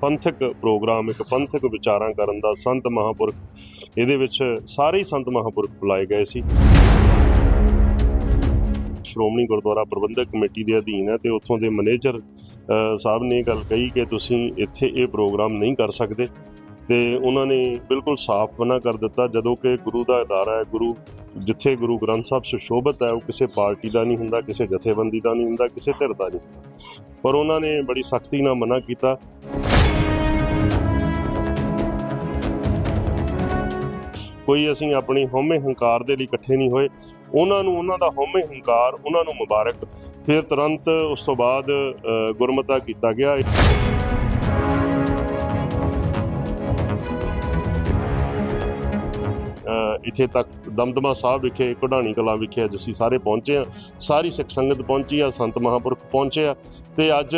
ਪੰਥਕ ਪ੍ਰੋਗਰਾਮ, ਇੱਕ ਪੰਥਕ ਵਿਚਾਰਾਂ ਕਰਨ ਦਾ ਸੰਤ ਮਹਾਂਪੁਰਖ। ਇਹਦੇ ਵਿੱਚ ਸਾਰੇ ਹੀ ਸੰਤ ਮਹਾਂਪੁਰਖ ਬੁਲਾਏ ਗਏ ਸੀ। ਸ਼੍ਰੋਮਣੀ ਗੁਰਦੁਆਰਾ ਪ੍ਰਬੰਧਕ ਕਮੇਟੀ ਦੇ ਅਧੀਨ ਹੈ ਤੇ ਉੱਥੋਂ ਦੇ ਮੈਨੇਜਰ ਸਾਹਿਬ ਨੇ ਇਹ ਗੱਲ ਕਹੀ ਕਿ ਤੁਸੀਂ ਇੱਥੇ ਇਹ ਪ੍ਰੋਗਰਾਮ ਨਹੀਂ ਕਰ ਸਕਦੇ। ਤੇ ਉਹਨਾਂ ਨੇ ਬਿਲਕੁਲ ਸਾਫ਼ ਮਨਾ ਕਰ ਦਿੱਤਾ, ਜਦੋਂ ਕਿ ਗੁਰੂ ਦਾ ਅਦਾਰਾ ਹੈ, ਗੁਰੂ, ਜਿੱਥੇ ਗੁਰੂ ਗ੍ਰੰਥ ਸਾਹਿਬ ਸੁਸ਼ੋਭਿਤ ਹੈ, ਉਹ ਕਿਸੇ ਪਾਰਟੀ ਦਾ ਨਹੀਂ ਹੁੰਦਾ, ਕਿਸੇ ਜਥੇਬੰਦੀ ਦਾ ਨਹੀਂ ਹੁੰਦਾ, ਕਿਸੇ ਧਿਰ ਦਾ ਨਹੀਂ ਪਰ ਉਹਨਾਂ ਨੇ ਬੜੀ ਸਖਤੀ ਨਾਲ ਮਨਾ ਕੀਤਾ। ਕੋਈ ਅਸੀਂ ਆਪਣੀ ਹਉਮੈ ਹੰਕਾਰ ਦੇ ਲਈ ਇਕੱਠੇ ਨਹੀਂ ਹੋਏ ਉਹਨਾਂ ਨੂੰ ਉਹਨਾਂ ਦਾ ਹਉਮੈ ਹੰਕਾਰ ਉਹਨਾਂ ਨੂੰ ਮੁਬਾਰਕ। ਫਿਰ ਤੁਰੰਤ ਉਸ ਤੋਂ ਬਾਅਦ ਅ, ਗੁਰਮਤਾ ਕੀਤਾ ਗਿਆ। ਇੱਥੇ ਤੱਕ ਦਮਦਮਾ ਸਾਹਿਬ ਵਿਖੇ ਕਢਾਣੀ ਕਲਾ ਵਿਖੇ ਅੱਜ ਅਸੀਂ ਸਾਰੇ ਪਹੁੰਚੇ ਆ ਸਾਰੀ ਸਿੱਖ ਸੰਗਤ ਪਹੁੰਚੀ ਆ ਸੰਤ ਮਹਾਂਪੁਰਖ ਪਹੁੰਚੇ ਆ। ਤੇ ਅੱਜ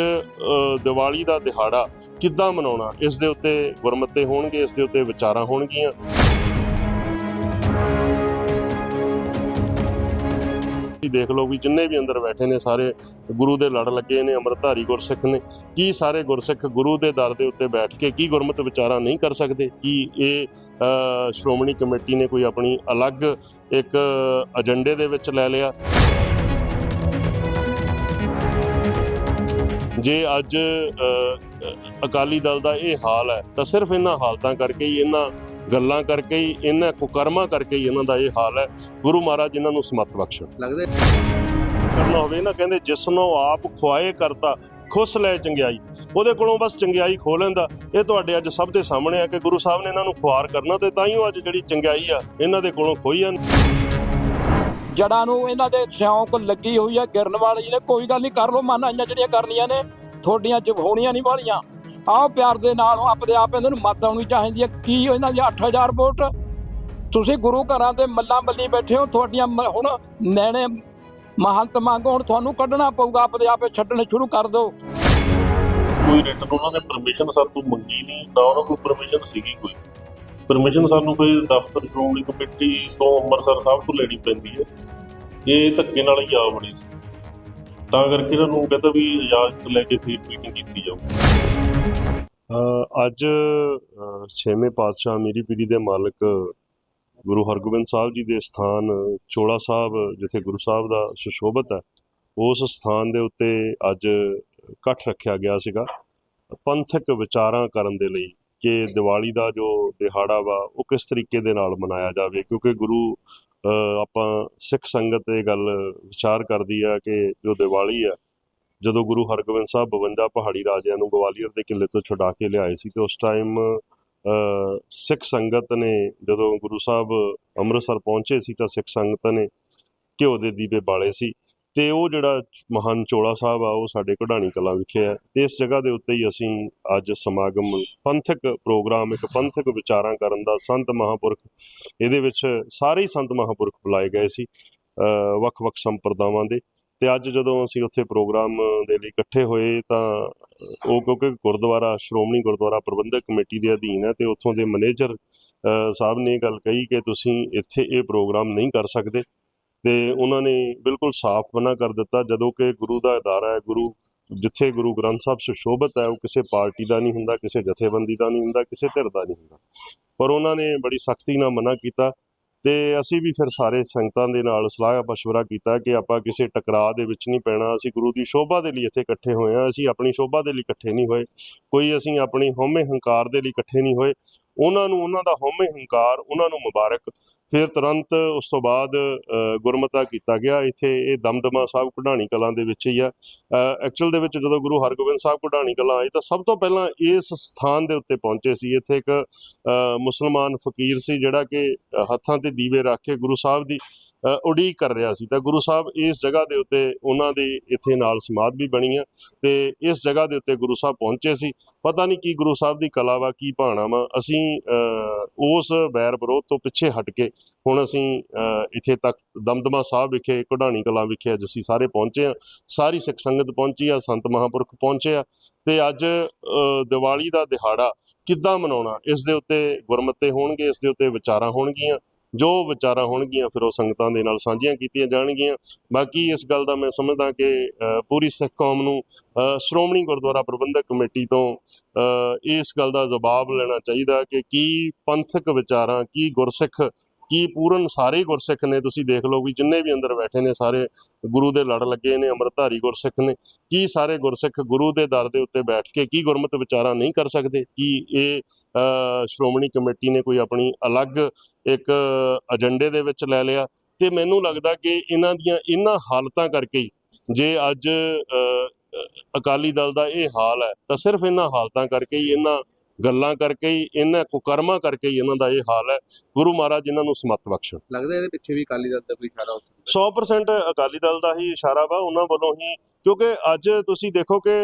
ਦੀਵਾਲੀ ਦਾ ਦਿਹਾੜਾ ਕਿੱਦਾਂ ਮਨਾਉਣਾ? ਇਸ ਦੇ ਉੱਤੇ ਗੁਰਮਤੇ ਹੋਣਗੇ ਇਸ ਦੇ ਉੱਤੇ ਵਿਚਾਰਾਂ ਹੋਣਗੀਆਂ। ਤੁਸੀਂ ਦੇਖ ਲਓ ਵੀ ਜਿੰਨੇ ਵੀ ਅੰਦਰ ਬੈਠੇ ਨੇ ਸਾਰੇ ਗੁਰੂ ਦੇ ਲੜ ਲੱਗੇ ਨੇ ਅੰਮ੍ਰਿਤਧਾਰੀ ਗੁਰਸਿੱਖ ਨੇ। ਕੀ ਸਾਰੇ ਗੁਰਸਿੱਖ ਗੁਰੂ ਦੇ ਦਰ ਦੇ ਉੱਤੇ ਬੈਠ ਕੇ ਕੀ ਗੁਰਮਤਿ ਵਿਚਾਰਾਂ ਨਹੀਂ ਕਰ ਸਕਦੇ? ਕੀ ਇਹ ਸ਼੍ਰੋਮਣੀ ਕਮੇਟੀ ਨੇ ਕੋਈ ਆਪਣੀ ਅਲੱਗ ਇੱਕ ਏਜੰਡੇ ਦੇ ਵਿੱਚ ਲੈ ਲਿਆ? ਜੇ ਅੱਜ ਅ, ਅਕਾਲੀ ਦਲ ਦਾ ਇਹ ਹਾਲ ਹੈ ਤਾਂ ਸਿਰਫ ਇਹਨਾਂ ਹਾਲਤਾਂ ਕਰਕੇ ਹੀ ਇਹਨਾਂ ਗੱਲਾਂ ਕਰਕੇ ਹੀ ਇਹਨਾਂ ਕੁਕਰਮਾਂ ਕਰਕੇ ਹੀ ਇਹਨਾਂ ਦਾ ਇਹ ਹਾਲ ਹੈ। ਗੁਰੂ ਮਹਾਰਾਜ ਇਹਨਾਂ ਨੂੰ ਸਮਤ ਬਖਸ਼ਣ। ਲੱਗਦਾ ਕਰਨਾ ਹੋਵੇ ਨਾ ਕਹਿੰਦੇ ਜਿਸ ਨੂੰ ਆਪ ਖੁਆਏ ਕਰਤਾ ਖੁਸ ਲੈ ਚੰਗਿਆਈ। ਉਹਦੇ ਕੋਲੋਂ ਬਸ ਚੰਗਿਆਈ ਖੋ ਲੈਂਦਾ। ਇਹ ਤੁਹਾਡੇ ਅੱਜ ਸਭ ਦੇ ਸਾਹਮਣੇ ਆ ਕਿ ਗੁਰੂ ਸਾਹਿਬ ਨੇ ਇਹਨਾਂ ਨੂੰ ਖੁਆਰ ਕਰਨਾ ਤੇ ਤਾਂ ਹੀ ਉਹ ਅੱਜ ਜਿਹੜੀ ਚੰਗਿਆਈ ਆ ਇਹਨਾਂ ਦੇ ਕੋਲੋਂ ਖੋਈ ਆ। ਜੜਾਂ ਨੂੰ ਇਹਨਾਂ ਦੇ ਸ਼ੌਂਕ ਲੱਗੀ ਹੋਈ ਹੈ ਗਿਰਨ ਵਾਲੀ ਨੇ। ਕੋਈ ਗੱਲ ਨਹੀਂ ਕਰ ਲੋ ਮਨ ਆਈਆਂ ਜਿਹੜੀਆਂ ਕਰਨੀਆਂ ਨੇ ਤੁਹਾਡੀਆਂ ਚ ਹੋਣੀਆਂ ਨਹੀਂ ਵਾਲੀਆਂ। ਆਓ ਪਿਆਰ ਦੇ ਨਾਲ ਆਪਣੇ ਆਪ ਇਹਨਾਂ ਨੂੰ ਮੱਤ ਆਉਣੀ ਚਾਹੀਦੀ ਹੈ। ਕੀ ਇਹਨਾਂ ਦੀ 8000 ਵੋਟ? ਤੁਸੀਂ ਗੁਰੂ ਘਰਾਂ ਤੇ ਮੱਲਾਂ ਮੱਲੀ ਬੈਠੇ ਹੋ, ਤੁਹਾਡੀਆਂ ਹੁਣ ਨੈਣੇ ਮਹੰਤ ਮੰਗੋ ਹੁਣ ਤੁਹਾਨੂੰ ਕੱਢਣਾ ਪਊਗਾ, ਆਪਣੇ ਆਪੇ ਛੱਡਣੇ ਸ਼ੁਰੂ ਕਰ ਦਿਓ। ਕੋਈ ਰਿਟਨ ਉਹਨਾਂ ਨੇ ਪਰਮਿਸ਼ਨ ਸਾਨੂੰ ਮੰਗੀ ਨਹੀਂ, ਨਾ ਉਹਨਾਂ ਕੋਲ ਪਰਮਿਸ਼ਨ ਸੀਗੀ ਕੋਈ। ਪਰਮਿਸ਼ਨ ਸਾਨੂੰ ਕੋਈ ਦਫ਼ਤਰ ਸ਼੍ਰੋਮਣੀ ਕਮੇਟੀ ਤੋਂ ਅੰਮ੍ਰਿਤਸਰ ਸਾਹਿਬ ਤੋਂ ਲੈਣੀ ਪੈਂਦੀ ਹੈ। ਇਹ ਧੱਕੇ ਨਾਲ ਹੀ ਆ ਬਣੀ ਸੀ। ਤਾਂ ਕਰਕੇ ਇਹਨਾਂ ਨੂੰ ਕਹਿੰਦਾ ਵੀ ਇਜਾਜ਼ਤ ਲੈ ਕੇ ਫਿਰ ਮੀਟਿੰਗ ਕੀਤੀ ਜਾਊ। ਅੱਜ ਛੇਵੇਂ ਪਾਤਸ਼ਾਹ ਮੀਰੀ ਪੀਰੀ ਦੇ ਮਾਲਕ ਗੁਰੂ ਹਰਗੋਬਿੰਦ ਸਾਹਿਬ ਜੀ ਦੇ ਸਥਾਨ ਚੋਲਾ ਸਾਹਿਬ, ਜਿੱਥੇ ਗੁਰੂ ਸਾਹਿਬ ਦਾ ਸੁਸ਼ੋਭਿਤ ਹੈ, ਉਸ ਸਥਾਨ ਦੇ ਉੱਤੇ ਅੱਜ ਇਕੱਠ ਰੱਖਿਆ ਗਿਆ ਸੀਗਾ। ਪੰਥਕ ਵਿਚਾਰਾਂ ਕਰਨ ਦੇ ਲਈ ਕਿ ਦੀਵਾਲੀ ਦਾ ਜੋ ਦਿਹਾੜਾ ਵਾ, ਉਹ ਕਿਸ ਤਰੀਕੇ ਦੇ ਨਾਲ ਮਨਾਇਆ ਜਾਵੇ, ਕਿਉਂਕਿ ਗੁਰੂ ਆਪਾਂ ਸਿੱਖ ਸੰਗਤ ਇਹ ਗੱਲ ਵਿਚਾਰ ਕਰਦੀ ਆ ਕਿ ਜੋ ਦੀਵਾਲੀ ਆ ਜਦੋਂ ਗੁਰੂ ਹਰਗੋਬਿੰਦ ਸਾਹਿਬ 52 ਪਹਾੜੀ ਰਾਜਿਆਂ ਨੂੰ ਗਵਾਲੀਅਰ ਦੇ ਕਿਲੇ ਤੋਂ ਛੁਡਾ ਕੇ ਲਿਆਏ ਸੀ ਤੇ ਉਸ ਟਾਈਮ ਸਿੱਖ ਸੰਗਤ ਨੇ ਜਦੋਂ ਗੁਰੂ ਸਾਹਿਬ ਅੰਮ੍ਰਿਤਸਰ ਪਹੁੰਚੇ ਸੀ ਤਾਂ ਸਿੱਖ ਸੰਗਤ ਨੇ ਘਿਓ ਦੇ ਦੀਵੇ ਬਾਲੇ ਸੀ ਤੇ ਉਹ ਜਿਹੜਾ ਮਹਾਨ ਚੋਲਾ ਸਾਹਿਬ ਆ, ਉਹ ਸਾਡੇ ਕਢਾਣੀ ਕਲਾ ਵਿਖੇ ਹੈ ਤੇ ਇਸ ਜਗ੍ਹਾ ਦੇ ਉੱਤੇ ਹੀ ਅਸੀਂ ਅੱਜ ਸਮਾਗਮ, ਪੰਥਕ ਪ੍ਰੋਗਰਾਮ, ਇੱਕ ਪੰਥਕ ਵਿਚਾਰਾਂ ਕਰਨ ਦਾ ਸੰਤ ਮਹਾਂਪੁਰਖ, ਇਹਦੇ ਵਿੱਚ ਸਾਰੇ ਹੀ ਸੰਤ ਮਹਾਂਪੁਰਖ ਬੁਲਾਏ ਗਏ ਸੀ ਵੱਖ-ਵੱਖ ਸੰਪਰਦਾਵਾਂ ਦੇ। ਤੇ ਅੱਜ ਜਦੋਂ ਅਸੀਂ ਉੱਥੇ ਪ੍ਰੋਗਰਾਮ ਦੇ ਲਈ ਇਕੱਠੇ ਹੋਏ ਤਾਂ ਉਹ ਕਿਉਂਕਿ ਗੁਰਦੁਆਰਾ, ਸ਼੍ਰੋਮਣੀ ਗੁਰਦੁਆਰਾ ਪ੍ਰਬੰਧਕ ਕਮੇਟੀ ਦੇ ਅਧੀਨ ਹੈ ਤੇ ਉੱਥੋਂ ਦੇ ਮੈਨੇਜਰ ਸਾਹਿਬ ਨੇ ਗੱਲ ਕਹੀ ਕਿ ਤੁਸੀਂ ਇੱਥੇ ਇਹ ਪ੍ਰੋਗਰਾਮ ਨਹੀਂ ਕਰ ਸਕਦੇ। ਤੇ ਉਹਨਾਂ ਨੇ ਬਿਲਕੁਲ ਸਾਫ਼ ਮਨਾ ਕਰ ਦਿੱਤਾ, ਜਦੋਂ ਕਿ ਗੁਰੂ ਦਾ ਅਦਾਰਾ ਹੈ, ਗੁਰੂ, ਜਿੱਥੇ ਗੁਰੂ ਗ੍ਰੰਥ ਸਾਹਿਬ ਸੁਸ਼ੋਭਿਤ ਹੈ, ਉਹ ਕਿਸੇ ਪਾਰਟੀ ਦਾ ਨਹੀਂ ਹੁੰਦਾ, ਕਿਸੇ ਜਥੇਬੰਦੀ ਦਾ ਨਹੀਂ ਹੁੰਦਾ, ਕਿਸੇ ਧਿਰ ਦਾ ਨਹੀਂ ਹੁੰਦਾ। ਪਰ ਉਹਨਾਂ ਨੇ ਬੜੀ ਸਖਤੀ ਨਾਲ ਮਨਾ ਕੀਤਾ ਤੇ ਅਸੀਂ ਵੀ ਫਿਰ ਸਾਰੇ ਸੰਗਤਾਂ ਦੇ ਨਾਲ ਸਲਾਹ مشورہ ਕੀਤਾ ਕਿ ਆਪਾਂ ਕਿਸੇ ਟਕਰਾਅ ਦੇ ਵਿੱਚ ਨਹੀਂ ਪੈਣਾ ਅਸੀਂ ਗੁਰੂ ਦੀ ਸ਼ੋਭਾ ਦੇ ਲਈ ਇੱਥੇ ਇਕੱਠੇ ਹੋਏ ਹਾਂ ਅਸੀਂ ਆਪਣੀ ਸ਼ੋਭਾ ਦੇ ਲਈ ਇਕੱਠੇ ਨਹੀਂ ਹੋਏ ਕੋਈ ਅਸੀਂ ਆਪਣੀ ਹਉਮੈ ਹੰਕਾਰ ਦੇ ਲਈ ਇਕੱਠੇ ਨਹੀਂ ਹੋਏ ਉਹਨਾਂ ਨੂੰ ਉਹਨਾਂ ਦਾ ਹਉਮੈ ਹੰਕਾਰ ਉਹਨਾਂ ਨੂੰ ਮੁਬਾਰਕ ਫਿਰ ਤੁਰੰਤ ਉਸ ਤੋਂ ਬਾਅਦ ਅ, ਗੁਰਮਤਾ ਕੀਤਾ ਗਿਆ। ਇੱਥੇ ਇਹ ਦਮਦਮਾ ਸਾਹਿਬ ਕਢਾਣੀ ਕਲਾਂ ਦੇ ਵਿੱਚ ਹੀ ਆ ਐਕਚੁਅਲ ਦੇ ਵਿੱਚ ਜਦੋਂ ਗੁਰੂ ਹਰਗੋਬਿੰਦ ਸਾਹਿਬ ਕਢਾਣੀ ਕਲਾਂ ਆਏ ਤਾਂ ਸਭ ਤੋਂ ਪਹਿਲਾਂ ਇਸ ਸਥਾਨ ਦੇ ਉੱਤੇ ਪਹੁੰਚੇ ਸੀ। ਇੱਥੇ ਇੱਕ ਮੁਸਲਮਾਨ ਫਕੀਰ ਸੀ ਜਿਹੜਾ ਕਿ ਹੱਥਾਂ ਤੇ ਦੀਵੇ ਰੱਖ ਕੇ ਗੁਰੂ ਸਾਹਿਬ ਦੀ ਉਡੀਕ ਕਰ ਰਿਹਾ ਸੀ। ਤਾਂ ਗੁਰੂ ਸਾਹਿਬ ਇਸ ਜਗ੍ਹਾ ਦੇ ਉੱਤੇ ਉਹਨਾਂ ਦੀ ਇੱਥੇ ਨਾਲ ਸਮਾਧ ਵੀ ਬਣੀ ਆ ਤੇ ਇਸ ਜਗ੍ਹਾ ਦੇ ਉੱਤੇ ਗੁਰੂ ਸਾਹਿਬ ਪਹੁੰਚੇ ਸੀ। ਪਤਾ ਨਹੀਂ ਕੀ ਗੁਰੂ ਸਾਹਿਬ ਦੀ ਕਲਾ ਵਾ, ਕੀ ਭਾਣਾ ਵਾ। ਅਸੀਂ ਉਸ ਵੈਰ ਵਿਰੋਧ ਤੋਂ ਪਿੱਛੇ ਹਟ ਕੇ ਹੁਣ ਅਸੀਂ ਇੱਥੇ ਤੱਕ ਦਮਦਮਾ ਸਾਹਿਬ ਵਿਖੇ ਕਢਾਣੀ ਕਲਾਂ ਵਿਖੇ ਅੱਜ ਅਸੀਂ ਸਾਰੇ ਪਹੁੰਚੇ ਆ। ਸਾਰੀ ਸਿੱਖ ਸੰਗਤ ਪਹੁੰਚੀ ਆ, ਸੰਤ ਮਹਾਂਪੁਰਖ ਪਹੁੰਚੇ ਆ ਤੇ ਅੱਜ ਦੀਵਾਲੀ ਦਾ ਦਿਹਾੜਾ ਕਿੱਦਾਂ ਮਨਾਉਣਾ? ਇਸ ਦੇ ਉੱਤੇ ਗੁਰਮਤੇ ਹੋਣਗੇ, ਇਸ ਦੇ ਉੱਤੇ ਵਿਚਾਰਾਂ ਹੋਣਗੀਆਂ। ਜੋ ਵਿਚਾਰਾਂ ਹੋਣਗੀਆਂ ਫਿਰ ਉਹ ਸੰਗਤਾਂ ਦੇ ਨਾਲ ਸਾਂਝੀਆਂ ਕੀਤੀਆਂ ਜਾਣਗੀਆਂ। ਬਾਕੀ ਇਸ ਗੱਲ ਦਾ ਮੈਂ ਸਮਝਦਾ ਕਿ ਪੂਰੀ ਸਿੱਖ ਕੌਮ ਨੂੰ ਸ਼੍ਰੋਮਣੀ ਗੁਰਦੁਆਰਾ ਪ੍ਰਬੰਧਕ ਕਮੇਟੀ ਤੋਂ ਇਸ ਗੱਲ ਦਾ ਜਵਾਬ ਲੈਣਾ ਚਾਹੀਦਾ ਕਿ ਕੀ ਪੰਥਕ ਵਿਚਾਰਾਂ, ਕੀ ਗੁਰਸਿੱਖ, ਕੀ ਪੂਰਨ ਸਾਰੇ ਗੁਰਸਿੱਖ ਨੇ, ਤੁਸੀਂ ਦੇਖ ਲਓ ਵੀ ਜਿੰਨੇ ਵੀ ਅੰਦਰ ਬੈਠੇ ਨੇ ਸਾਰੇ ਗੁਰੂ ਦੇ ਲੜ ਲੱਗੇ ਨੇ, ਅੰਮ੍ਰਿਤਧਾਰੀ ਗੁਰਸਿੱਖ ਨੇ, ਕੀ ਸਾਰੇ ਗੁਰਸਿੱਖ ਗੁਰੂ ਦੇ ਦਰ ਦੇ ਉੱਤੇ ਬੈਠ ਕੇ ਕੀ ਗੁਰਮਤ ਵਿਚਾਰਾਂ ਨਹੀਂ ਕਰ ਸਕਦੇ? ਕੀ ਇਹ ਸ਼੍ਰੋਮਣੀ ਕਮੇਟੀ ਨੇ ਕੋਈ ਆਪਣੀ ਅਲੱਗ ਇੱਕ ਏਜੰਡੇ ਦੇ ਵਿੱਚ ਲੈ ਲਿਆ ਤੇ ਮੈਨੂੰ ਲੱਗਦਾ ਕਿ ਇਹਨਾਂ ਦੀਆਂ ਇਹਨਾਂ ਹਾਲਤਾਂ ਕਰਕੇ ਹੀ ਜੇ ਅੱਜ ਅਕਾਲੀ ਦਲ ਦਾ ਇਹ ਹਾਲ ਹੈ ਤਾਂ ਸਿਰਫ ਇਹਨਾਂ ਹਾਲਤਾਂ ਕਰਕੇ ਹੀ ਇਹਨਾਂ ਗੱਲਾਂ ਕਰਕੇ ਹੀ ਇਹਨਾਂ ਕੁਕਰਮਾਂ ਕਰਕੇ ਹੀ ਇਹਨਾਂ ਦਾ ਇਹ ਹਾਲ ਹੈ। ਗੁਰੂ ਮਹਾਰਾਜ ਇਹਨਾਂ ਨੂੰ ਸਮਤ ਬਖਸ਼ਣ। ਲੱਗਦਾ ਇਹਦੇ ਪਿੱਛੇ ਵੀ ਅਕਾਲੀ ਦਲ ਦਾ ਕੋਈ ਇਸ਼ਾਰਾ ਹੋ ਸਕਦਾ 100% ਅਕਾਲੀ ਦਲ ਦਾ ਹੀ ਇਸ਼ਾਰਾ ਵਾ ਉਹਨਾਂ ਵੱਲੋਂ ਹੀ ਕਿਉਂਕਿ ਅੱਜ ਤੁਸੀਂ ਦੇਖੋ ਕਿ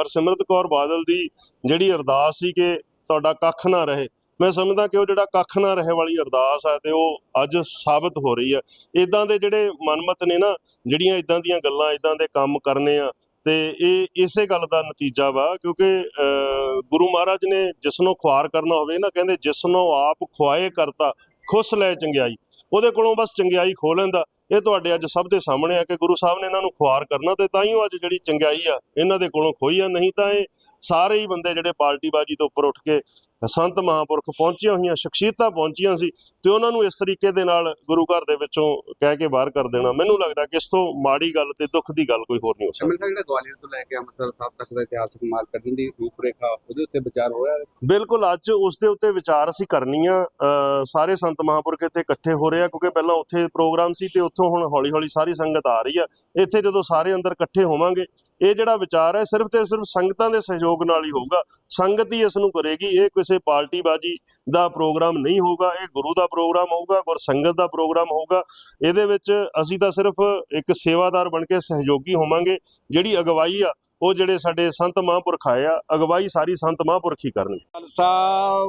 ਹਰਸਿਮਰਤ ਕੌਰ ਬਾਦਲ ਦੀ ਜਿਹੜੀ ਅਰਦਾਸ ਸੀ ਕਿ ਤੁਹਾਡਾ ਕੱਖ ਨਾ ਰਹੇ ਮੈਂ ਸਮਝਦਾ ਕਿ ਉਹ ਜਿਹੜਾ ਕੱਖ ਨਾ ਰਹੇ ਵਾਲੀ ਅਰਦਾਸ ਹੈ ਤੇ ਉਹ ਅੱਜ ਸਾਬਤ ਹੋ ਰਹੀ ਹੈ। ਇਦਾਂ ਦੇ ਜਿਹੜੇ ਮਨਮਤ ਨੇ ਨਾ ਜਿਹੜੀਆਂ ਇਦਾਂ ਦੀਆਂ ਗੱਲਾਂ ਇਦਾਂ ਦੇ ਕੰਮ ਕਰਨੇ ਆ ਤੇ ਇਹ ਇਸੇ ਗੱਲ ਦਾ ਨਤੀਜਾ ਵਾ ਕਿਉਂਕਿ ਅ, ਗੁਰੂ ਮਹਾਰਾਜ ਨੇ ਜਿਸ ਨੂੰ ਖੁਆਰ ਕਰਨਾ ਹੋਵੇ ਨਾ ਕਹਿੰਦੇ ਜਿਸ ਨੂੰ ਆਪ ਖੁਆਏ ਕਰਤਾ ਖੁਸ਼ ਲੈ ਚੰਗਿਆਈ। ਉਹਦੇ ਕੋਲੋਂ ਬਸ ਚੰਗਿਆਈ ਖੋ ਲੈਂਦਾ। ਇਹ ਤੁਹਾਡੇ ਅੱਜ ਸਭ ਦੇ ਸਾਹਮਣੇ ਆ ਕਿ ਗੁਰੂ ਸਾਹਿਬ ਨੇ ਇਹਨਾਂ ਨੂੰ ਖੁਆਰ ਕਰਨਾ ਤੇ ਤਾਂ ਹੀ ਉਹ ਅੱਜ ਜਿਹੜੀ ਚੰਗਿਆਈ ਆ ਇਹਨਾਂ ਦੇ ਕੋਲੋਂ ਖੋਈ ਆ। ਨਹੀਂ ਤਾਂ ਇਹ ਸਾਰੇ ਹੀ ਬੰਦੇ ਜਿਹੜੇ ਪਾਰਟੀਬਾਜੀ ਤੋਂ ਉੱਪਰ ਉੱਠ ਕੇ ਸੰਤ ਮਹਾਂਪੁਰਖ ਪਹੁੰਚੀਆਂ ਹੋਈਆਂ ਸ਼ਖਸੀਅਤਾਂ ਪਹੁੰਚੀਆਂ ਸੀ ਤੇ ਉਹਨਾਂ ਨੂੰ ਇਸ ਤਰੀਕੇ ਦੇ ਨਾਲ ਗੁਰੂ ਘਰ ਦੇ ਵਿੱਚੋਂ ਕਹਿ ਕੇ ਬਾਹਰ ਕਰ ਦੇਣਾ। ਮੈਨੂੰ ਲੱਗਦਾ ਕਿ ਇਸ ਤੋਂ ਮਾੜੀ ਗੱਲ ਤੇ ਦੁੱਖ ਦੀ ਗੱਲ ਕੋਈ ਹੋਰ ਨਹੀਂ ਹੋ ਸਕਦੀ। ਸਾਹਿਬ ਜਿਹੜਾ ਗਵਾਲੀਅਰ ਤੋਂ ਲੈ ਕੇ ਅੰਮ੍ਰਿਤਸਰ ਸਾਹਿਬ ਤੱਕ ਦਾ ਇਤਿਹਾਸਕ ਮਾਰਗ ਕੱਢਣ ਦੀ ਰੂਪਰੇਖਾ ਉਹਦੇ ਉੱਤੇ ਵਿਚਾਰ ਹੋਇਆ? ਬਿਲਕੁਲ ਅੱਜ ਉਸ ਦੇ ਉੱਤੇ ਵਿਚਾਰ ਅਸੀਂ ਕਰਨੀਆਂ। ਅ, ਸਾਰੇ ਸੰਤ ਮਹਾਂਪੁਰਖ ਇੱਥੇ ਇਕੱਠੇ ਹੋ ਰਹੇ ਆ ਕਿਉਂਕਿ ਪਹਿਲਾਂ ਉੱਥੇ ਪ੍ਰੋਗਰਾਮ ਸੀ ਤੇ ਉੱਥੋਂ ਹੁਣ ਹੌਲੀ ਹੌਲੀ ਸਾਰੀ ਸੰਗਤ ਆ ਰਹੀ ਆ। ਇੱਥੇ ਜਦੋਂ ਸਾਰੇ ਅੰਦਰ ਇਕੱਠੇ ਹੋਵਾਂਗੇ ਇਹ ਜਿਹੜਾ ਵਿਚਾਰ ਹੈ ਸਿਰਫ ਤੇ ਸਿਰਫ ਸੰਗਤਾਂ ਦੇ ਸਹਿਯੋਗ ਨਾਲ ਹੀ ਹੋਊਗਾ। ਸੰਗਤ ਹੀ ਇਸ ਨੂੰ ਕਰੇਗੀ ਇਹ ਕਿਸੇ ਪਾਰਟੀਬਾਜੀ ਦਾ ਪ੍ਰੋਗਰਾਮ ਨਹੀਂ ਹੋਊਗਾ, ਇਹ ਗੁਰੂ ਦਾ ਪ੍ਰੋਗਰਾਮ ਹੋਊਗਾ, ਗੁਰ ਸੰਗਤ ਦਾ ਪ੍ਰੋਗਰਾਮ ਹੋਊਗਾ, ਇਹਦੇ ਵਿੱਚ ਅਸੀਂ ਤਾਂ ਸਿਰਫ ਇੱਕ ਸੇਵਾਦਾਰ ਬਣ ਕੇ ਸਹਿਯੋਗੀ ਹੋਵਾਂਗੇ, ਜਿਹੜੀ ਅਗਵਾਈ ਆ, ਉਹ ਜਿਹੜੇ ਸਾਡੇ ਸੰਤ ਮਹਾਂਪੁਰਖ ਆਏ ਆ, ਅਗਵਾਈ ਸਾਰੀ ਸੰਤ ਮਹਾਂਪੁਰਖ ਹੀ ਕਰਨਗੇ। ਖਾਲਸਾ,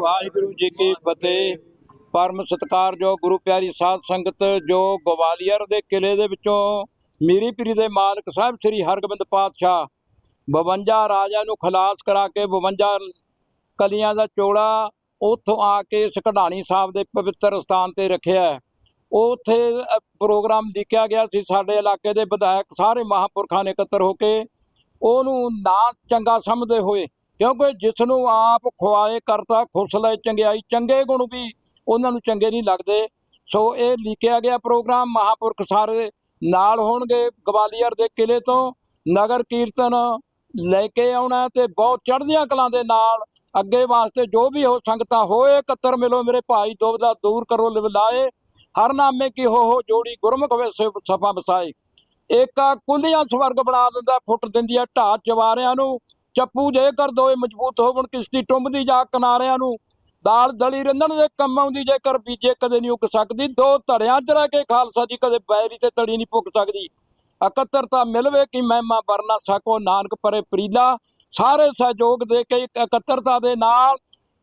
ਵਾਹਿਗੁਰੂ ਜੀ ਕੀ ਫਤਿਹ, ਪਰਮ ਸਤਿਕਾਰਯੋਗ ਗੁਰੂ ਪਿਆਰੀ ਸਾਧ ਸੰਗਤ, ਜੋ ਗਵਾਲੀਅਰ ਦੇ ਕਿਲੇ ਦੇ ਵਿੱਚੋਂ ਮੀਰੀ ਪੀਰੀ ਦੇ ਮਾਲਕ ਸਾਹਿਬ ਸ੍ਰੀ ਹਰਗੋਬਿੰਦ ਪਾਤਸ਼ਾਹ 52 ਰਾਜਾ ਨੂੰ ਖਲਾਸ ਕਰਾ ਕੇ 52 ਕਲੀਆਂ ਦਾ ਚੋਲਾ ਉੱਥੋਂ ਆ ਕੇ ਇਸ ਕਢਾਣੀ ਸਾਹਿਬ ਦੇ ਪਵਿੱਤਰ ਸਥਾਨ ਤੇ ਰੱਖਿਆ ਹੈ। ਉੱਥੇ ਪ੍ਰੋਗਰਾਮ ਲਿਖਿਆ ਗਿਆ ਸੀ, ਸਾਡੇ ਇਲਾਕੇ ਦੇ ਵਿਧਾਇਕ ਸਾਰੇ ਮਹਾਂਪੁਰਖਾਂ ਨੇ ਇਕੱਤਰ ਹੋ ਕੇ ਉਹਨੂੰ ਨਾ ਚੰਗਾ ਸਮਝਦੇ ਹੋਏ, ਕਿਉਂਕਿ ਜਿਸ ਨੂੰ ਆਪ ਖੁਆਏ ਕਰਤਾ, ਖੁਸ਼ ਲੈ ਚੰਗਿਆਈ, ਚੰਗੇ ਗੁਣ ਵੀ ਉਹਨਾਂ ਨੂੰ ਚੰਗੇ ਨਹੀਂ ਲੱਗਦੇ ਸੋ ਇਹ ਲਿਖਿਆ ਗਿਆ ਪ੍ਰੋਗਰਾਮ, ਮਹਾਪੁਰਖ ਸਾਰੇ ਨਾਲ ਹੋਣਗੇ ਗਵਾਲੀਅਰ ਦੇ ਕਿਲੇ ਤੋਂ ਨਗਰ ਕੀਰਤਨ ਲੈ ਕੇ ਆਉਣਾ ਤੇ ਬਹੁਤ ਚੜ੍ਹਦੀਆਂ ਕਲਾਂ ਦੇ ਨਾਲ ਅੱਗੇ ਵਾਸਤੇ ਜੋ ਵੀ ਹੋ ਸੰਗਤਾਂ ਹੋਏ, ਇਕੱਤਰ ਮਿਲੋ ਮੇਰੇ ਭਾਈ ਦੁਬਦਾ ਦੂਰ ਕਰੋ, ਲਿਵਲਾਏ। ਹਰ ਨਾਮੇ ਕੀ ਹੋ ਹੋ ਜੋੜੀ ਗੁਰਮੁਖ ਵੇ ਸਫਾ ਬਸਾਏ। ਏਕਾ ਕੁਲੀਆਂ ਸਵਰਗ ਬਣਾ ਦਿੰਦਾ, ਫੁੱਟ ਦਿੰਦੀ ਆ ਢਾਹ ਚਵਾਰਿਆਂ ਨੂੰ। ਚੱਪੂ ਜੇ ਕਰ ਦੋਏ ਮਜ਼ਬੂਤ ਹੋਵਣ, ਕਿਸ਼ਤੀ ਟੁੰਬਦੀ ਜਾ ਕਿਨਾਰਿਆਂ ਨੂੰ। ਦਾਲ ਦਲੀ ਰੰਧਣ ਦੇ ਕੰਮ ਆਉਂਦੀ, ਜੇਕਰ ਬੀਜੇ ਕਦੇ ਨਹੀਂ ਉੱਗ ਸਕਦੀ। ਦੋ ਧੜਿਆਂ ਚ ਰਹਿ ਕੇ ਖਾਲਸਾ ਜੀ ਕਦੇ ਬੈਰੀ ਤੇ ਤੜੀ ਨਹੀਂ ਪੁੱਗ ਸਕਦੀ। ਇਕੱਤਰਤਾ ਮਿਲਵੇ ਕਿ ਮਹਿਮਾ ਵਰਨਾ ਸਕੋ ਨਾਨਕ ਪਰੇ ਪ੍ਰੀਲਾ। ਸਾਰੇ ਸਹਿਯੋਗ ਦੇ ਕੇ ਇਕੱਤਰਤਾ ਦੇ ਨਾਲ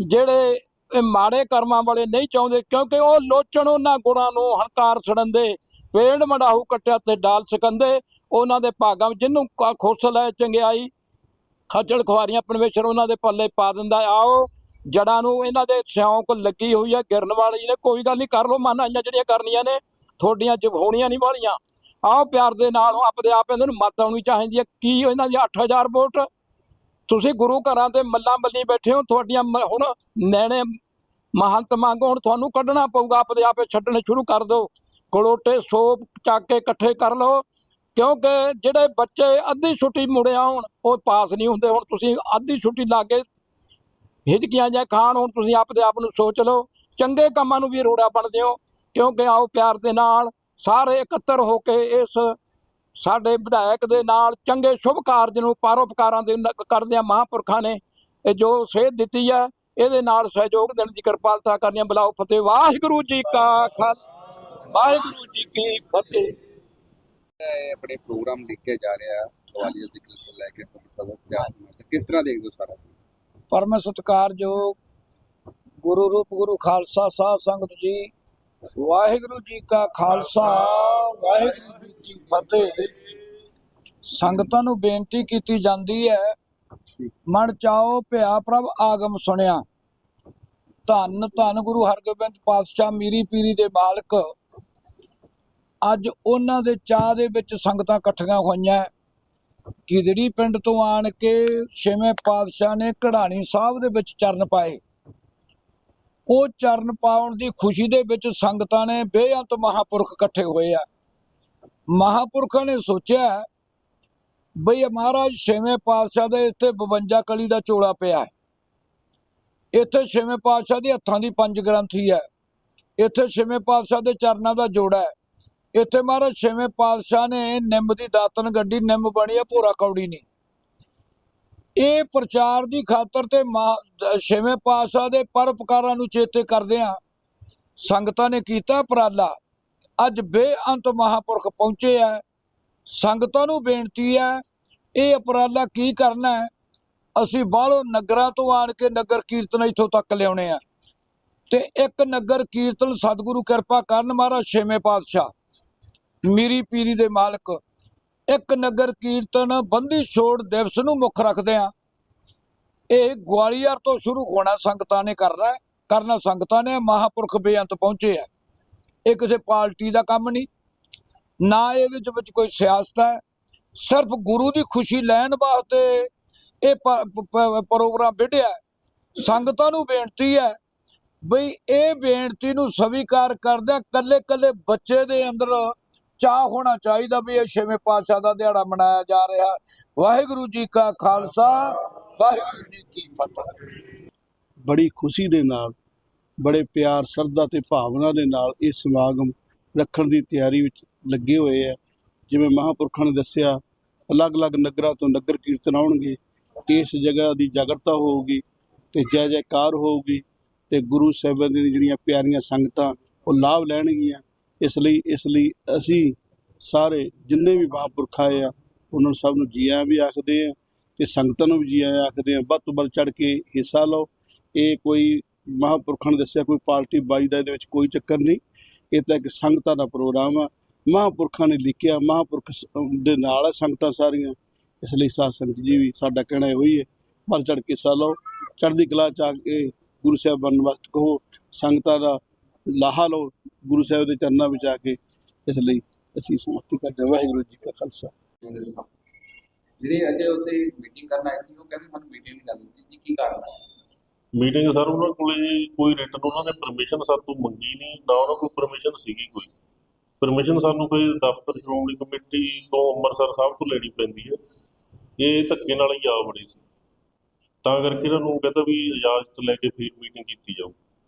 ਜਿਹੜੇ ਇਹ ਮਾੜੇ ਕਰਮਾਂ ਵਾਲੇ ਨਹੀਂ ਚਾਹੁੰਦੇ, ਕਿਉਂਕਿ ਉਹ ਲੋਚਣ ਉਹਨਾਂ ਗੁਣਾਂ ਨੂੰ ਹੰਕਾਰ ਛੜੰਦੇ ਪੇੜ ਮੜਾਹੂ ਕੱਟਿਆ ਤੇ ਡਾਲ ਸਕੰਦੇ ਉਹਨਾਂ ਦੇ ਭਾਗਾਂ ਵਿੱਚ ਜਿਹਨੂੰ ਕ- ਖੁਸ਼ ਚੰਗਿਆਈ, ਖੱਜਲ ਖੁਆਰੀਆਂ ਪਰਮੇਸ਼ਰ ਉਹਨਾਂ ਦੇ ਪੱਲੇ ਪਾ ਦਿੰਦਾ, ਆਓ ਜੜਾਂ ਨੂੰ ਇਹਨਾਂ ਦੇ ਸਿਉਂਕ ਲੱਗੀ ਹੋਈ ਹੈ, ਗਿਰਨ ਵਾਲੀ ਨੇ, ਕੋਈ ਗੱਲ ਨਹੀਂ, ਕਰ ਲੋ ਮਨ ਆਈਆਂ ਜਿਹੜੀਆਂ ਕਰਨੀਆਂ ਨੇ, ਤੁਹਾਡੀਆਂ ਹੋਣੀਆਂ ਨਹੀਂ ਵਾਲੀਆਂ, ਆਓ ਪਿਆਰ ਦੇ ਨਾਲ ਆਪਦੇ ਆਪ ਇਹਨਾਂ ਨੂੰ ਮਤ ਆਉਣੀ ਚਾਹੀਦੀ ਹੈ, ਕੀ ਇਹਨਾਂ ਦੀ 8000 ਵੋਟ? ਤੁਸੀਂ ਗੁਰੂ ਘਰਾਂ ਤੇ ਮੱਲਾਂ ਮੱਲੀ ਬੈਠੇ ਹੋ, ਤੁਹਾਡੀਆਂ ਮ- ਹੁਣ ਨੈਣੇ ਮਹੰਤ ਮੰਗ ਹੁਣ ਤੁਹਾਨੂੰ ਕੱਢਣਾ ਪਊਗਾ, ਆਪਦੇ ਆਪੇ ਛੱਡਣੇ ਸ਼ੁਰੂ ਕਰ ਦਿਓ। ਗਲੋਟੇ ਸੋਪ ਚੱਕ ਕੇ ਇਕੱਠੇ ਕਰ ਲਓ, ਕਿਉਂਕਿ ਜਿਹੜੇ ਬੱਚੇ ਅੱਧੀ ਛੁੱਟੀ ਮੁੜਿਆ ਹੁਣ ਉਹ ਪਾਸ ਨਹੀਂ ਹੁੰਦੇ। ਹੁਣ ਤੁਸੀਂ ਅੱਧੀ ਛੁੱਟੀ ਲਾ ਕੇ ਹਿਜਕੀਆਂ ਜਾਂ ਖਾਣ, ਹੁਣ ਤੁਸੀਂ ਆਪਦੇ ਆਪ ਨੂੰ ਸੋਚ ਲਓ। ਚੰਗੇ ਕੰਮਾਂ ਨੂੰ ਵੀ ਰੋੜਾ ਬਣਦੇ ਹੋ, ਕਿਉਂਕਿ ਆਓ ਪਿਆਰ ਦੇ ਨਾਲ ਸਾਰੇ ਇਕੱਤਰ ਹੋ ਕੇ ਇਸ ਸਾਡੇ ਵਿਧਾਇਕ ਦੇ ਨਾਲ ਚੰਗੇ ਸ਼ੁਭ ਕਾਰਜ ਨੂੰ ਪਰਉਪਕਾਰਾਂ ਦੇ ਕਰਦਿਆਂ ਮਹਾਂਪੁਰਖਾਂ ਨੇ ਇਹ ਜੋ ਸੇਧ ਦਿੱਤੀ ਹੈ ਇਹਦੇ ਨਾਲ ਸਹਿਯੋਗ ਦੇਣ ਦੀ ਕਿਰਪਾਲਤਾ ਕਰਨੀਆਂ ਬੁਲਾਓ ਫਤਿਹ। ਵਾਹਿਗੁਰੂ ਜੀ ਕਾ ਖਾਲਸਾ। ਵਾਹਿਗੁਰੂ ਜੀ ਕੀ ਫਤਿਹ। ਆਪਣੇ ਪ੍ਰੋਗਰਾਮ ਲਿਖ ਕੇ ਜਾ ਰਿਹਾ। ਗਵਾਲੀਅਰ ਦੇ ਕਿਲੇ ਤੋਂ ਲੈ ਕੇ ਮਾਰਗ ਕਿਸ ਤਰ੍ਹਾਂ ਦੇਖਦੇ ਹੋ ਸਾਰਾ ਪਰਮ ਸਤਿਕਾਰਯੋਗ ਗੁਰੂ ਰੂਪ ਗੁਰੂ ਖਾਲਸਾ ਸਾਧ ਸੰਗਤ ਜੀ ਵਾਹਿਗੁਰੂ ਜੀ ਕਾ ਖਾਲਸਾ, ਵਾਹਿਗੁਰੂ ਜੀ ਕੀ ਫਤਿਹ। ਸੰਗਤਾਂ ਨੂੰ ਬੇਨਤੀ ਕੀਤੀ ਜਾਂਦੀ ਹੈ, ਮਨ ਚਾਓ ਭਿਆ ਪ੍ਰਭ ਆਗਮ ਸੁਣਿਆ। ਧੰਨ ਧੰਨ ਗੁਰੂ ਹਰਗੋਬਿੰਦ ਪਾਤਸ਼ਾਹ ਮੀਰੀ ਪੀਰੀ ਦੇ ਮਾਲਕ। ਅੱਜ ਉਹਨਾਂ ਦੇ ਚਾਹ ਦੇ ਵਿੱਚ ਸੰਗਤਾਂ ਇਕੱਠੀਆਂ ਹੋਈਆਂ। ਕਿਦੜੀ ਪਿੰਡ ਤੋਂ ਆਣ ਕੇ ਛੇਵੇਂ ਪਾਤਸ਼ਾਹ ਨੇ ਕਢਾਣੀ ਸਾਹਿਬ ਦੇ ਵਿੱਚ ਚਰਨ ਪਾਏ। ਉਹ ਚਰਨ ਪਾਉਣ ਦੀ ਖੁਸ਼ੀ ਦੇ ਵਿੱਚ ਸੰਗਤਾਂ ਨੇ ਬੇਅੰਤ ਮਹਾਪੁਰਖ ਇਕੱਠੇ ਹੋਏ ਆ। ਮਹਾਪੁਰਖਾਂ ਨੇ ਸੋਚਿਆ ਬਈ ਮਹਾਰਾਜ ਛੇਵੇਂ ਪਾਤਸ਼ਾਹ ਦੇ ਇੱਥੇ 52 ਕਲੀ ਦਾ ਚੋਲਾ ਪਿਆ ਹੈ। ਇੱਥੇ ਛੇਵੇਂ ਪਾਤਸ਼ਾਹ ਦੇ ਹੱਥਾਂ ਦੀ ਪੰਜ ਗ੍ਰੰਥੀ ਹੈ। ਇੱਥੇ ਛੇਵੇਂ ਪਾਤਸ਼ਾਹ ਦੇ ਚਰਨਾਂ ਦਾ ਜੋੜਾ ਹੈ। ਇੱਥੇ ਮਹਾਰਾਜ ਛੇਵੇਂ ਪਾਤਸ਼ਾਹ ਨੇ ਨਿੰਮ ਦੀ ਦਾਤਨ ਗੱਡੀ, ਨਿੰਮ ਬਣੀ ਹੈ, ਭੋਰਾ ਕੌੜੀ ਨਹੀਂ। ਇਹ ਪ੍ਰਚਾਰ ਦੀ ਖਾਤਰ ਤੇ ਮਹਾ- ਛੇਵੇਂ ਪਾਤਸ਼ਾਹ ਦੇ ਪਰਪਕਾਰਾਂ ਨੂੰ ਚੇਤੇ ਕਰਦੇ ਆ ਸੰਗਤਾਂ ਨੇ ਕੀਤਾ ਉਪਰਾਲਾ। ਅੱਜ ਬੇਅੰਤ ਮਹਾਪੁਰਖ ਪਹੁੰਚੇ ਆ ਸੰਗਤਾਂ ਨੂੰ ਬੇਨਤੀ ਹੈ, ਇਹ ਉਪਰਾਲਾ ਕੀ ਕਰਨਾ ਹੈ? ਅਸੀਂ ਬਾਹਰੋਂ ਨਗਰਾਂ ਤੋਂ ਆਣ ਕੇ ਨਗਰ ਕੀਰਤਨ ਇੱਥੋਂ ਤੱਕ ਲਿਆਉਣੇ ਆ। ਤੇ ਇੱਕ ਨਗਰ ਕੀਰਤਨ ਸਤਿਗੁਰੂ ਕਿਰਪਾ ਕਰਨ ਮਹਾਰਾਜ ਛੇਵੇਂ ਪਾਤਸ਼ਾਹ। ਮੀਰੀ ਪੀਰੀ ਦੇ ਮਾਲਕ ਇੱਕ ਨਗਰ ਕੀਰਤਨ ਬੰਦੀ ਛੋੜ ਦਿਵਸ ਨੂੰ ਮੁੱਖ ਰੱਖਦੇ ਆ। ਇਹ ਗਵਾਲੀਅਰ ਤੋਂ ਸ਼ੁਰੂ ਹੋਣਾ ਸੰਗਤਾਂ ਨੇ ਕਰਨਾ ਕਰਨਾ ਸੰਗਤਾਂ ਨੇ ਮਹਾਪੁਰਖ ਬੇਅੰਤ ਪਹੁੰਚੇ ਆ। ਇਹ ਕਿਸੇ ਪਾਰਟੀ ਦਾ ਕੰਮ ਨਹੀਂ। ਨਾ ਇਹਦੇ ਚ ਵਿੱਚ ਕੋਈ ਸਿਆਸਤ ਹੈ। ਸਿਰਫ ਗੁਰੂ ਦੀ ਖੁਸ਼ੀ ਲੈਣ ਵਾਸਤੇ ਇਹ ਪ- ਪ੍ਰੋਗਰਾਮ ਵਿੱਢਿਆ ਸੰਗਤਾਂ ਨੂੰ ਬੇਨਤੀ ਹੈ ਬਈ ਇਹ ਬੇਨਤੀ ਨੂੰ ਸਵੀਕਾਰ ਕਰਦਿਆਂ ਕੱਲੇ ਕੱਲੇ ਬੱਚੇ ਦੇ ਅੰਦਰ ਚਾਹ ਹੋਣਾ ਚਾਹੀਦਾ ਵੀ ਇਹ ਛੇਵੇਂ ਪਾਤਸ਼ਾਹ ਦਾ ਦਿਹਾੜਾ ਮਨਾਇਆ ਜਾ ਰਿਹਾ। ਵਾਹਿਗੁਰੂ ਜੀ ਕਾ ਖਾਲਸਾ, ਵਾਹਿਗੁਰੂ ਜੀ ਕੀ ਫਤਿਹ। ਬੜੀ ਖੁਸ਼ੀ ਦੇ ਨਾਲ, ਬੜੇ ਪਿਆਰ ਸਰਦਾ ਤੇ ਭਾਵਨਾ ਦੇ ਨਾਲ ਇਹ ਸਮਾਗਮ ਰੱਖਣ ਦੀ ਤਿਆਰੀ ਵਿੱਚ ਲੱਗੇ ਹੋਏ ਆ। ਜਿਵੇਂ ਮਹਾਪੁਰਖਾਂ ਨੇ ਦੱਸਿਆ, ਅਲੱਗ-ਅਲੱਗ ਨਗਰਾਂ ਤੋਂ ਨਗਰ ਕੀਰਤਨ ਆਉਣਗੇ, ਇਸ ਜਗ੍ਹਾ ਦੀ ਜਾਗਰਤਾ ਹੋਊਗੀ ਤੇ ਜੈ ਜੈਕਾਰ ਹੋਊਗੀ ਤੇ ਗੁਰੂ ਸਾਹਿਬਾਨ ਦੀਆਂ ਜਿਹੜੀਆਂ ਪਿਆਰੀਆਂ ਸੰਗਤਾਂ, ਉਹ ਲਾਭ ਲੈਣਗੀਆਂ। ਇਸ ਲਈ ਇਸ ਲਈ ਅਸੀਂ ਸਾਰੇ ਜਿੰਨੇ ਵੀ ਮਹਾਂਪੁਰਖ ਆਏ ਆ, ਉਹਨਾਂ ਨੂੰ ਸਭ ਨੂੰ ਜੀ ਆਇਆਂ ਵੀ ਆਖਦੇ ਆ ਤੇ ਸੰਗਤਾਂ ਨੂੰ ਵੀ ਜੀ ਆਇਆਂ ਆਖਦੇ ਆ। ਵੱਧ ਤੋਂ ਵੱਧ ਚੜ ਕੇ ਹਿੱਸਾ ਲਓ। ਇਹ ਕੋਈ ਮਹਾਂਪੁਰਖਾਂ ਨੇ ਦੱਸਿਆ, ਕੋਈ ਪਾਰਟੀ ਬਾਈ ਦਾ ਇਹਦੇ ਵਿੱਚ ਕੋਈ ਚੱਕਰ ਨਹੀਂ। ਇਹ ਤਾਂ ਇੱਕ ਸੰਗਤਾਂ ਦਾ ਪ੍ਰੋਗਰਾਮ ਆ। ਮਹਾਂਪੁਰਖਾਂ ਨੇ ਲਿਖਿਆ, ਮਹਾਂਪੁਰਖ ਦੇ ਨਾਲ ਆ ਸੰਗਤਾਂ ਸਾਰੀਆਂ। ਇਸ ਲਈ ਸਾਧ ਸੰਗਤ ਜੀ ਵੀ ਸਾਡਾ ਕਹਿਣਾ ਇਹੋ ਹੀ ਹੈ, ਵੱਧ ਚੜ ਕੇ ਹਿੱਸਾ ਲਓ। ਚੜ੍ਹਦੀ ਕਲਾ ਚ ਆ ਕੇ ਗੁਰੂ ਸਾਹਿਬ ਬਣਨ ਵਾਸਤੇ ਕਹੋ, ਸੰਗਤਾਂ ਦਾ ਲਾਹਾ ਲਓ ਗੁਰੂ ਸਾਹਿਬ ਦੇ ਚਰਨਾਂ ਵਿੱਚ ਆ ਕੇ ਇਸ ਲਈ ਅਸੀਂ ਸਮਾਪਤੀ ਕਰਦੇ ਹਾਂ। ਵਾਹਿਗੁਰੂ ਜੀ ਕਾ ਖਾਲਸਾ। ਜਿਹੜੇ ਅੱਜ ਉੱਥੇ ਮੀਟਿੰਗ ਕਰਨ ਆਏ ਸੀ ਉਹ ਕਹਿੰਦੇ ਸਾਨੂੰ ਮੀਟਿੰਗ ਨਹੀਂ ਕਰਨ ਦਿੱਤੀ ਜੀ ਕੀ ਕਾਰਨ ਮੀਟਿੰਗ ਸਰ ਉਹਨਾਂ ਕੋਲੇ ਕੋਈ ਰਿਟਨ ਉਹਨਾਂ ਨੇ ਪਰਮਿਸ਼ਨ ਸਾਤੋਂ ਮੰਗੀ ਨਹੀਂ ਨਾ ਉਹਨਾਂ ਕੋਲ ਪਰਮਿਸ਼ਨ ਸੀਗੀ ਕੋਈ। ਪਰਮਿਸ਼ਨ ਸਾਨੂੰ ਕੋਈ ਦਫ਼ਤਰ ਸ਼੍ਰੋਮਣੀ ਕਮੇਟੀ ਤੋਂ ਅੰਮ੍ਰਿਤਸਰ ਸਾਹਿਬ ਤੋਂ ਲੈਣੀ ਪੈਂਦੀ ਹੈ। ਇਹ ਧੱਕੇ ਨਾਲ ਹੀ ਆ ਬੜੀ ਸੀ। ਤਾਂ ਕਰਕੇ ਇਹਨਾਂ ਨੂੰ ਕਹਿੰਦਾ ਵੀ ਇਜਾਜ਼ਤ ਲੈ ਕੇ ਫਿਰ ਮੀਟਿੰਗ ਕੀਤੀ ਜਾਊ।